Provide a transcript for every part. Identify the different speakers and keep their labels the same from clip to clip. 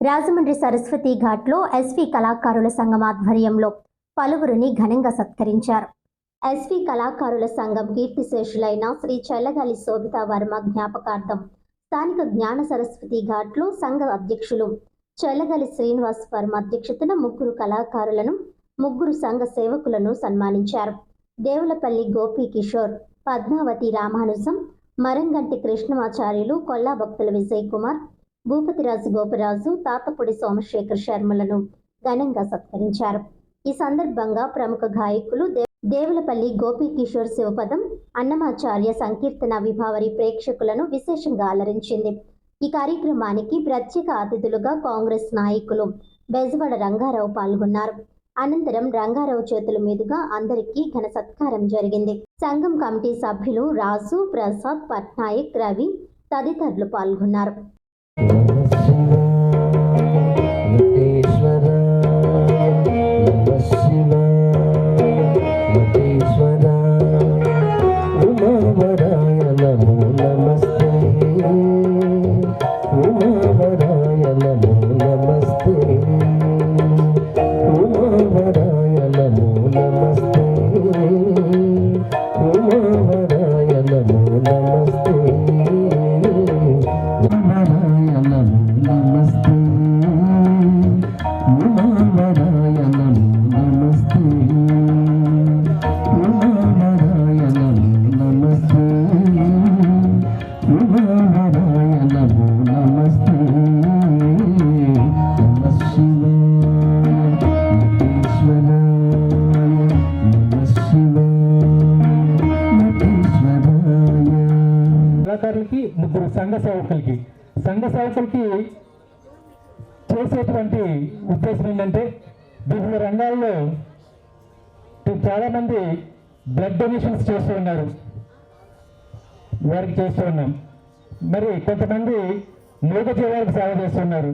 Speaker 1: రాజమండ్రి సరస్వతి ఘాట్లో ఎస్వి కళాకారుల సంఘం ఆధ్వర్యంలో పలువురిని ఘనంగా సత్కరించారు. ఎస్వి కళాకారుల సంఘం కీర్తిశేషులైన శ్రీ చెల్లగాలి శోభిత వర్మ జ్ఞాపకార్థం స్థానిక జ్ఞాన సరస్వతి ఘాట్లో సంఘ అధ్యక్షులు చెల్లగాలి శ్రీనివాస్ వర్మ అధ్యక్షతన ముగ్గురు కళాకారులను ముగ్గురు సంఘ సేవకులను సన్మానించారు. దేవులపల్లి గోపి కిషోర్ పద్మావతి రామానుజం మరంగంటి కృష్ణమాచార్యులు కొల్లా భక్తుల విజయ్ కుమార్ భూపతిరాజు గోపరాజు తాతపూడి సోమశేఖర్ శర్మలను ఘనంగా సత్కరించారు. ఈ సందర్భంగా ప్రముఖ గాయకులు దే- దేవులపల్లి గోపి కిషోర్ శివపదం అన్నమాచార్య సంకీర్తన విభావరి ప్రేక్షకులను విశేషంగా అలరించింది. ఈ కార్యక్రమానికి ప్రత్యేక అతిథులుగా కాంగ్రెస్ నాయకులు బెజవాడ రంగారావు పాల్గొన్నారు. అనంతరం రంగారావు చేతుల మీదుగా అందరికీ ఘన సత్కారం జరిగింది. సంఘం కమిటీ సభ్యులు రాజు ప్రసాద్ పట్నాయక్ రవి తదితరులు పాల్గొన్నారు.
Speaker 2: కళాకారులకి సేవకులకి సంఘ సేవకులకి చేసేటువంటి ఉద్దేశం ఏంటంటే వివిధ రంగాల్లో చాలామంది బ్లడ్ డొనేషన్స్ చేస్తూ ఉన్నారు. వారికి చేస్తూ ఉన్నాం. మరి కొంతమంది మూగ జీవాలకు సేవ చేస్తున్నారు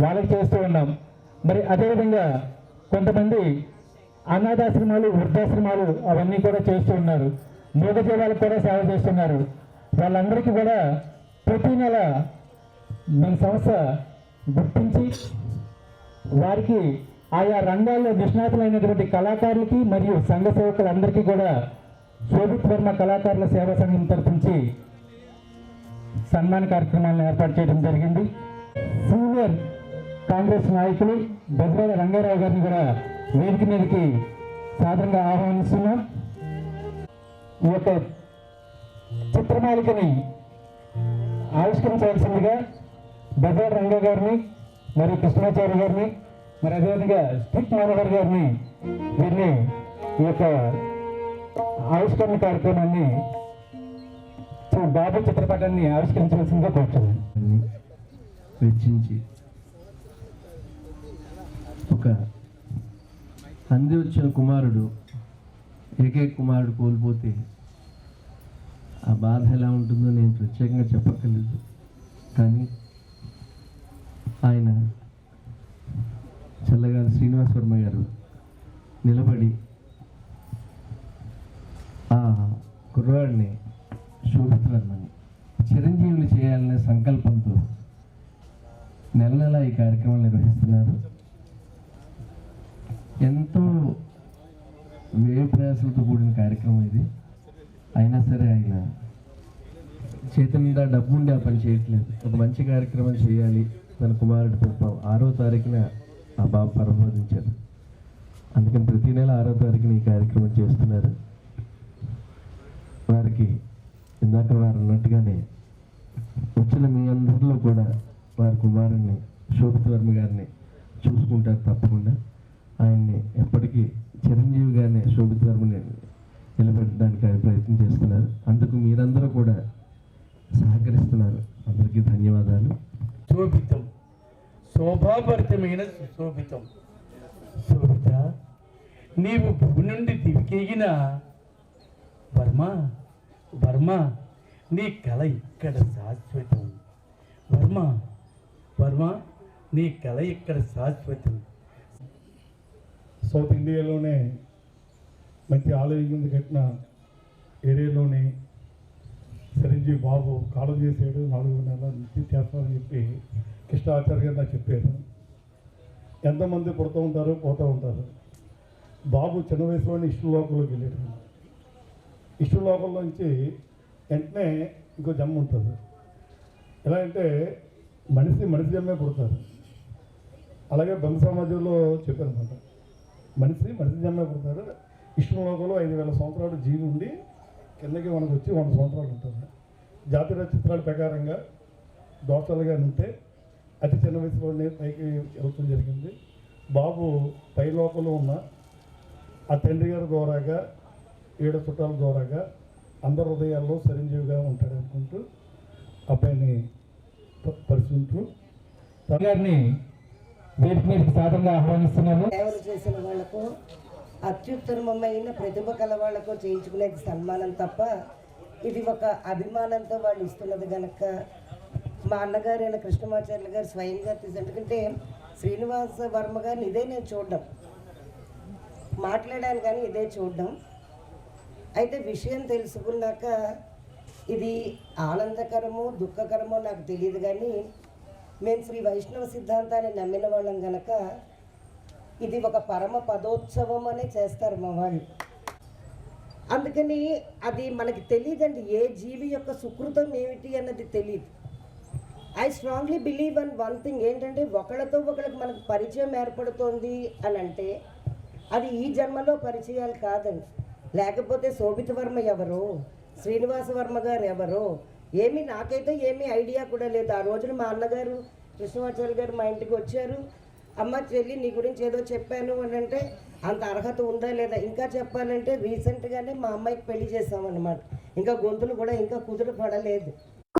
Speaker 2: వాళ్ళకి చేస్తూ ఉన్నాం. మరి అదేవిధంగా కొంతమంది అనాథాశ్రమాలు వృద్ధాశ్రమాలు అవన్నీ కూడా చేస్తూ ఉన్నారు. మూగ జీవాలకు కూడా సేవ చేస్తున్నారు. వాళ్ళందరికీ కూడా ప్రతి నెల మన సంస్థ గుర్తించి వారికి ఆయా రంగాల్లో నిష్ణాతులైనటువంటి కళాకారులకి మరియు సంఘ సేవకులందరికీ కూడా శోభిత్ వర్మ కళాకారుల సేవా సంఘం తరపుంచి సన్మాన కార్యక్రమాలను ఏర్పాటు చేయడం జరిగింది. సీనియర్ కాంగ్రెస్ నాయకులు బెజవాడ రంగారావు గారిని కూడా వేదిక మీదకి సాధారణంగా ఆహ్వానిస్తున్నాం. ఈ యొక్క చిత్రమాలికని ఆవిష్కరించవలసిందిగా బెజవాడ రంగ గారిని మరియు కృష్ణాచార్య గారిని మరి అదేవిధంగా స్టిక్ మనోహర్ గారిని వీరిని ఈ యొక్క ఆవిష్కరణ కార్యక్రమాన్ని బాబు చిత్రపటాన్ని ఆవిష్కరించవలసిందిగా కోరుతున్నాను
Speaker 3: వెచ్చించి ఒక అంది వచ్చిన కుమారుడు ఏకే కుమారుడు కోల్పోతే ఆ బాధ ఎలా ఉంటుందో నేను ప్రత్యేకంగా చెప్పక్కర్లేదు. కానీ ఆయన చల్లగారి శ్రీనివాస్ వర్మ గారు నిలబడి ఆ కుర్రవాడిని శోభిత్ వర్మని చిరంజీవిని చేయాలనే సంకల్పంతో నెల నెల ఈ కార్యక్రమం నిర్వహిస్తున్నారు. ఎంతో వ్యయ ప్రయాసాలతో కూడిన కార్యక్రమం ఇది. అయినా సరే ఆయన చేతి నిండా డబ్బు ఉండి ఆ పని చేయట్లేదు. ఒక మంచి కార్యక్రమం చేయాలి తన కుమారుడు పాపం ఆరో తారీఖున ఆ బాబు పరమోదించారు అందుకని ప్రతి నెల ఆరో తారీఖున ఈ కార్యక్రమం చేస్తున్నారు. వారికి ఇందాక వారు అన్నట్టుగానే వచ్చిన మీ అందరిలో కూడా వారి కుమారుణ్ణి శోభిత్ వర్మ గారిని చూసుకుంటారు తప్పకుండా. ఆయన్ని ఎప్పటికీ చిరంజీవి గారిని శోభిత్ వర్మని నిలబెట్టడానికి ఆయన ప్రయత్నం చేస్తున్నారు అందుకు మీరందరూ కూడా సహకరిస్తున్నారు అందరికీ ధన్యవాదాలు
Speaker 4: శోభితం శోభాభరితమైన జీవితం. శోభిత నీవు భూమి నుండి దివికెగిన వర్మ వర్మ నీ కళ ఇక్కడ శాశ్వతం. వర్మ వర్మ నీ కళ ఇక్కడ శాశ్వతం.
Speaker 5: సౌత్ ఇండియాలోనే మంచి ఆలయం కట్టిన ఏరియాలోనే చిరంజీవి బాబు కాలం చేసేడు నాలుగు నెలల నుంచి చేస్తామని చెప్పి కృష్ణాచార్య గారు నాకు చెప్పారు. ఎంతమంది పుడుతూ ఉంటారు పోతూ ఉంటారు. బాబు చిన్న వయసులోనే ఇష్టలోకంలోకి వెళ్ళాడు ఇష్టలోకంలోంచి వెంటనే ఇంకో జన్మ ఉంటుంది. ఎలా అంటే మనిషి మనిషి జన్మే పుడతారు. అలాగే బ్రహ్మ సమాజంలో చెప్పారనమాట మనిషి మనిషి జన్మే పుడతారు. ఇష్టలోకంలో ఐదు వేల సంవత్సరాలు జీవి ఉండి కిందకి మనకు వచ్చి వంద సంవత్సరాలు ఉంటుంది. జాతీయ చిత్రాల ప్రకారంగా దోషాలుగా ఉంటే అతి చిన్న వయసులోనే పైకి వెళ్ళటం జరిగింది. బాబు పై లోపల ఉన్న ఆ తండ్రి గారి ద్వారాగా ఏడు చుట్టాల ద్వారాగా అందరి హృదయాల్లో చిరంజీవిగా ఉంటాడు అనుకుంటూ అబ్బాయిని ప- పరిశీలించు.
Speaker 2: గారిని వేదిక మీదకి సాధంగా ఆహ్వానిస్తున్నాము.
Speaker 6: సేవలు చేసిన వాళ్ళకు అత్యుత్తమమైన ప్రతిభ కల వాళ్ళకు చేయించుకునేది సన్మానం తప్ప ఇది ఒక అభిమానంతో వాళ్ళు ఇస్తున్నది కనుక మా అన్నగారు అయిన కృష్ణమాచార్యులు గారు స్వయంగా తీసి ఎందుకంటే శ్రీనివాస వర్మ గారిని ఇదే నేను చూడడం. మాట్లాడాను కానీ ఇదే చూడడం. అయితే విషయం తెలుసుకున్నాక ఇది ఆనందకరమో దుఃఖకరమో నాకు తెలియదు కానీ మేము శ్రీ వైష్ణవ సిద్ధాంతాన్ని నమ్మిన వాళ్ళం కనుక ఇది ఒక పరమ పదోత్సవం అనే చేస్తారు మా వాళ్ళు. అందుకని అది మనకి తెలియదండి ఏ జీవి యొక్క సుకృతం ఏమిటి అన్నది తెలియదు. I strongly believe in one thing ఏంటంటే ఒకళ్ళతో ఒకళ్ళకి మనకు పరిచయం ఏర్పడుతోంది అని అంటే అది ఈ జన్మలో పరిచయాలు కాదండి. లేకపోతే శోభిత వర్మ ఎవరు శ్రీనివాస వర్మ గారు ఎవరు ఏమీ నాకైతే ఏమీ ఐడియా కూడా లేదు. ఆ రోజున మా అన్నగారు కృష్ణమాచార్య గారు మా ఇంటికి వచ్చారు. అమ్మ చెల్లి నీ గురించి ఏదో చెప్పాను అని అంటే అంత అర్హత ఉందా లేదా? ఇంకా చెప్పాలంటే రీసెంట్గానే మా అమ్మాయికి పెళ్ళి చేసామన్నమాట ఇంకా గొంతులు కూడా ఇంకా కుదురు పడలేదు.